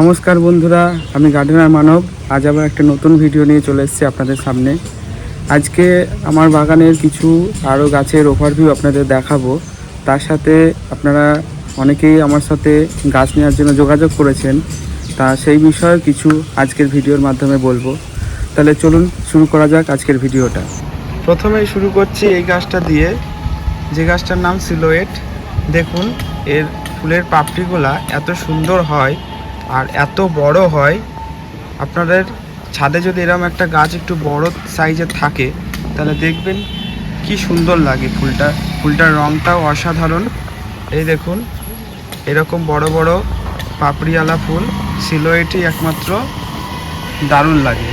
নমস্কার বন্ধুরা, আমি গার্ডেনার মানব। আজ আবার একটা নতুন ভিডিও নিয়ে চলে এসেছি আপনাদের সামনে। আজকে আমার বাগানের কিছু আরও গাছের ওভারভিউ আপনাদের দেখাবো। তার সাথে আপনারা অনেকেই আমার সাথে গাছ নেওয়ার জন্য যোগাযোগ করেছেন। তা সেই বিষয়ে কিছু আজকের ভিডিওর মাধ্যমে বলব। তাহলে চলুন শুরু করা যাক আজকের ভিডিওটা প্রথমেই শুরু করছি এই গাছটা দিয়ে। যে গাছটার নাম সিলোয়েট। দেখুন, এর ফুলের পাপড়িগুলা এত সুন্দর হয়। আর এত বড় হয়, আপনাদের ছাদে যদি এরকম একটা গাছ একটু বড় সাইজের থাকে, তাহলে দেখবেন কি সুন্দর লাগে ফুলটা। ফুলটার রঙটাও অসাধারণ। এই দেখুন, এরকম বড় বড় পাপড়িওয়ালা ফুল সিলোয়েটই একমাত্র দারুণ লাগে।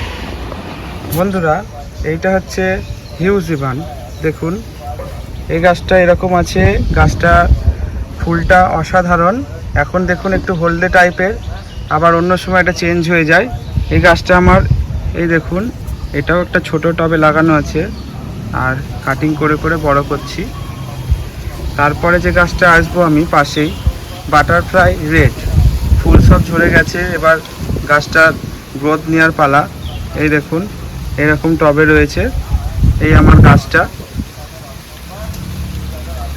বন্ধুরা, এইটা হচ্ছে হিউজ ইভান দেখুন, এই গাছটা এরকম আছে, গাছটা ফুলটা অসাধারণ। এখন দেখুন একটু হলদে টাইপের আবার অন্য সময় এটা চেঞ্জ হয়ে যায়। এই গাছটা আমার, এই দেখুন, এটাও একটা ছোট টবে লাগানো আছে। আর কাটিং করে করে বড় করছি। তারপরে যে গাছটা আসব আমি পাশেই বাটারফ্লাই রেড ফুল সব ঝরে গেছে, এবার গাছটা গ্রোথ নেওয়ার পালা। এই দেখুন, এরকম টবে রয়েছে। এই আমার গাছটা।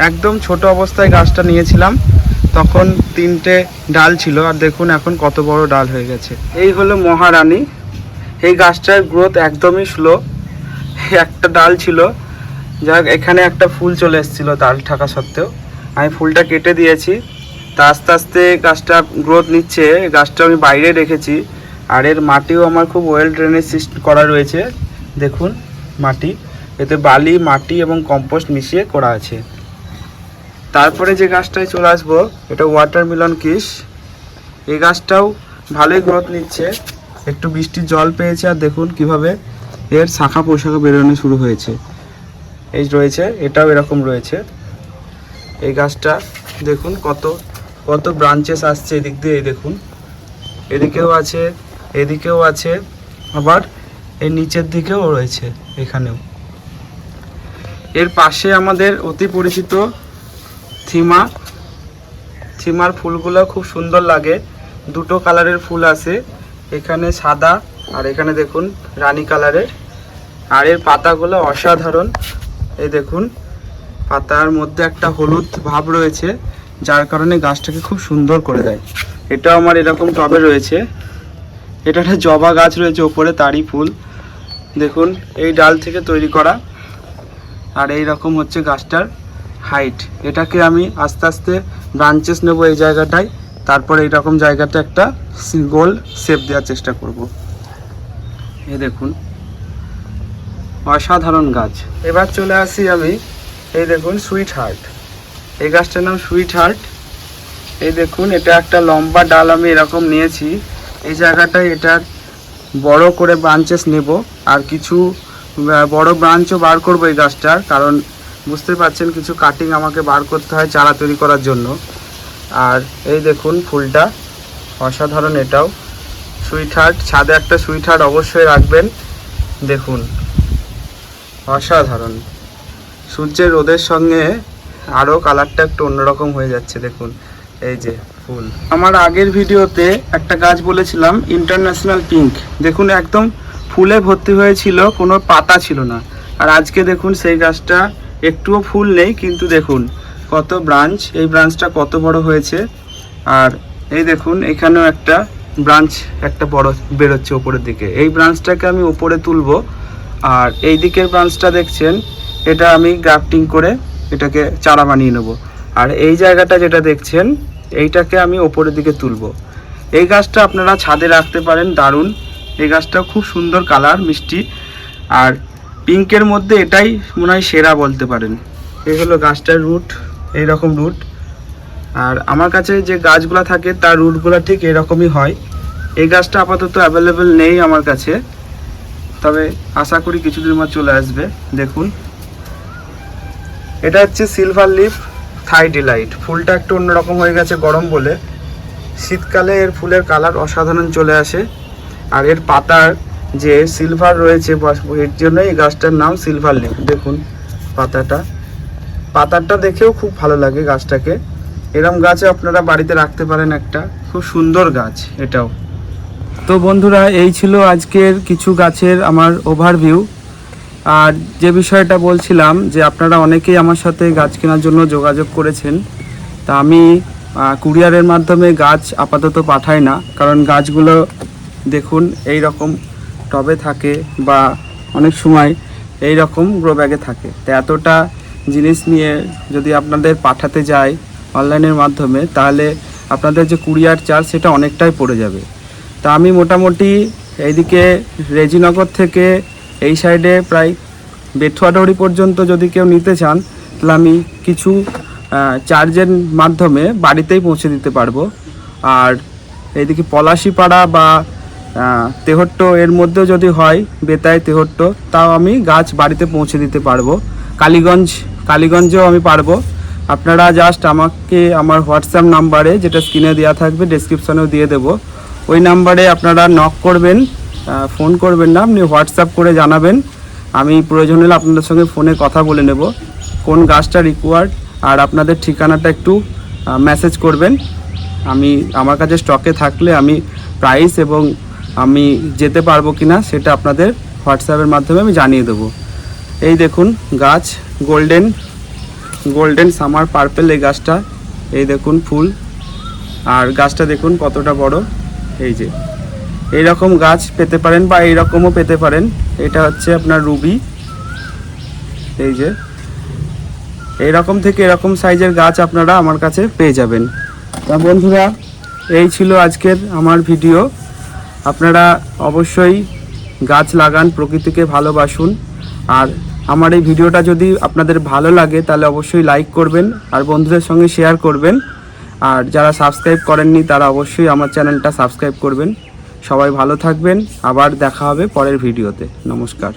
একদম ছোট অবস্থায় গাছটা নিয়েছিলাম। তখন তিনটে ডাল ছিল, আর দেখুন এখন কত বড় ডাল হয়ে গেছে। এই হলো মহারানী। এই গাছটার গ্রোথ একদমই স্লো একটা ডাল ছিল, যাক, এখানে একটা ফুল চলে এসেছিল ডাল থাকা সত্ত্বেও। আমি ফুলটা কেটে দিয়েছি। তা আস্তে আস্তে গাছটা গ্রোথ নিচ্ছে। গাছটা আমি বাইরে রেখেছি। আর এর মাটিও আমার খুব ওয়েল ড্রেনেজ সিস্টেম করা রয়েছে। দেখুন, মাটি। এতে বালি, মাটি এবং কম্পোস্ট মিশিয়ে করা আছে। তারপরে যে গাছটায় চলে আসব, এটা ওয়াটারমেলন কিস। এই গাছটাও ভালোই গ্রোথ নিচ্ছে। একটু বৃষ্টির জল পেয়েছে, আর দেখুন কীভাবে এর শাখা পোশাখা বেরোনো শুরু হয়েছে। এই রয়েছে, এটাও এরকম রয়েছে। এই গাছটা, দেখুন কত কত ব্রাঞ্চেস আসছে এদিক দিয়ে, এই দেখুন। এদিকেও আছে এদিকেও আছে, আবার এই নিচের দিকেও রয়েছে, এখানেও। এর পাশে আমাদের অতি পরিচিত থিমা। থিমার ফুলগুলো খুব সুন্দর লাগে। দুটো কালারের ফুল আছে। এখানে সাদা আর এখানে দেখুন রানী কালারের। আর এর পাতাগুলো অসাধারণ। এই দেখুন, পাতার মধ্যে একটা হলুদ ভাব রয়েছে, যার কারণে গাছটাকে খুব সুন্দর করে দেয়। এটাও আমার এরকম টবে রয়েছে। এটা একটা জবা গাছ রয়েছে, ওপরে তারই ফুল। দেখুন, এই ডাল থেকে তৈরি করা। আর এই রকম হচ্ছে গাছটার হাইট। এটাকে আমি আস্তে আস্তে ব্রাঞ্চেস নেব এই জায়গাটায়। তারপরে এইরকম জায়গাটা একটা গোল শেপ দেওয়ার চেষ্টা করব। এই দেখুন। অসাধারণ গাছ। এবার চলে আসি আমি এই দেখুন সুইট হার্ট। এই গাছটার নাম সুইট হার্ট। এই দেখুন, এটা একটা লম্বা ডাল আমি এরকম নিয়েছি। এই জায়গাটায় এটার বড় করে ব্রাঞ্চেস নেব। আর কিছু বড় ব্রাঞ্চও বার করব এই গাছটার। কারণ বুঝতে পারছেন, কিছু কাটিং আমাকে বার করতে হয় চারা তৈরি করার জন্য। আর এই দেখুন ফুলটা, অসাধারণ এটাও। সুইট হার্ট ছাদে একটা সুইট হার্ট অবশ্যই রাখবেন। দেখুন, অসাধারণ। সূর্যের রোদের সঙ্গে আরও কালারটা একটু অন্যরকম হয়ে যাচ্ছে, দেখুন। এই যে ফুল। আমার আগের ভিডিওতে একটা গাছ বলেছিলাম ইন্টারন্যাশনাল পিঙ্ক দেখুন, একদম ফুলে ভর্তি হয়েছিল, কোনো পাতা ছিল না। আর আজকে দেখুন সেই গাছটা একটুও ফুল নেই, কিন্তু দেখুন কত ব্রাঞ্চ, এই ব্রাঞ্চটা কত বড় হয়েছে। আর এই দেখুন, এখানেও একটা ব্রাঞ্চ, একটা বড় বেরোচ্ছে ওপরের দিকে। এই ব্রাঞ্চটাকে আমি ওপরে তুলবো। আর এই দিকের ব্রাঞ্চটা দেখছেন, এটা আমি গ্রাফটিং করে এটাকে চারা বানিয়ে নেব। আর এই জায়গাটা যেটা দেখছেন, এইটাকে আমি ওপরের দিকে তুলব। এই গাছটা আপনারা ছাদে রাখতে পারেন, দারুণ। এই গাছটা খুব সুন্দর কালার, মিষ্টি। আর পিঙ্কের মধ্যে এটাই মনে হয় সেরা বলতে পারেন। এই হলো গাছটার রুট, এই রকম রুট। আর আমার কাছে যে গাছগুলো থাকে, তার রুটগুলো ঠিক এরকমই হয়। এই গাছটা আপাতত অ্যাভেলেবেল নেই আমার কাছে। তবে আশা করি কিছুদিন মধ্যে চলে আসবে, দেখুন। এটা হচ্ছে সিলভার লিফ থাই ডিলাইট ফুলটা একটু অন্যরকম হয়ে গেছে গরম বলে। শীতকালে এর ফুলের কালার অসাধারণ চলে আসে। আর এর পাতার যে সিলভার রয়েছে এর জন্য এই গাছটার নাম সিলভার লিফ দেখুন পাতাটা। পাতাটা দেখেও খুব ভালো লাগে গাছটাকে। এরম গাছে আপনারা বাড়িতে রাখতে পারেন একটা। খুব সুন্দর গাছ এটাও। তো বন্ধুরা, এই ছিল আজকের কিছু গাছের আমার ওভারভিউ আর যে বিষয়টা বলছিলাম যে আপনারা অনেকেই আমার সাথে গাছ কেনার জন্য যোগাযোগ করেছেন, তা আমি কুরিয়ারের মাধ্যমে গাছ আপাতত পাঠাই না। কারণ গাছগুলো দেখুন এই রকম টবে থাকে বা অনেক সময় এই রকম গ্রো ব্যাগে থাকে। তো এতটা জিনিস নিয়ে যদি আপনাদের পাঠাতে যায় অনলাইনের মাধ্যমে, তাহলে আপনাদের যে কুরিয়ার চার্জ সেটা অনেকটাই পড়ে যাবে। তা আমি মোটামুটি এইদিকে রেজিনগর থেকে এই সাইডে প্রায় বেথুয়াডহরি পর্যন্ত যদি কেউ নিতে চান, তাহলে আমি কিছু চার্জের মাধ্যমে বাড়িতেই পৌঁছে দিতে পারব। আর এইদিকে পলাশিপাড়া বা তেহট্ট এর মধ্যেও যদি হয় বেতায় তেহট্ট, তাও আমি গাছ বাড়িতে পৌঁছে দিতে পারব। কালীগঞ্জ, কালীগঞ্জেও আমি পারব। আপনারা জাস্ট আমাকে আমার হোয়াটসঅ্যাপ নাম্বারে যেটা স্ক্রিনে দেওয়া থাকবে ডেসক্রিপশনেও দিয়ে দেবো। ওই নাম্বারে আপনারা নক করবেন ফোন করবেন না, আপনি হোয়াটসঅ্যাপ করে জানাবেন। আমি প্রয়োজন হলে আপনাদের সঙ্গে ফোনে কথা বলে নেব। কোন গাছটা রিকোয়ার্ড আর আপনাদের ঠিকানাটা একটু মেসেজ করবেন। আমি, আমার কাছে স্টকে থাকলে আমি প্রাইস এবং আমি যেতে পারব কি না সেটা আপনাদের হোয়াটসঅ্যাপের মাধ্যমে আমি জানিয়ে দেবো। এই দেখুন গাছ গোল্ডেন গোল্ডেন সামার পার্পেল এই গাছটা। এই দেখুন ফুল। আর গাছটা দেখুন কতটা বড়। এই যে। এই রকম গাছ পেতে পারেন বা এই রকমও পেতে পারেন। এটা হচ্ছে আপনার রুবি এই যে। এই রকম থেকে এরকম সাইজের গাছ আপনারা আমার কাছে পেয়ে যাবেন। তা বন্ধুরা, এই ছিল আজকের আমার ভিডিও আপনারা অবশ্যই গাছ লাগান, প্রকৃতিকে ভালোবাসুন। আর আমার এই ভিডিওটা যদি আপনাদের ভালো লাগে, তাহলে অবশ্যই লাইক করবেন আর বন্ধুদের সঙ্গে শেয়ার করবেন। আর যারা সাবস্ক্রাইব করেননি, তারা অবশ্যই আমার চ্যানেলটা সাবস্ক্রাইব করবেন। সবাই ভালো থাকবেন। আবার দেখা হবে পরের ভিডিওতে। নমস্কার।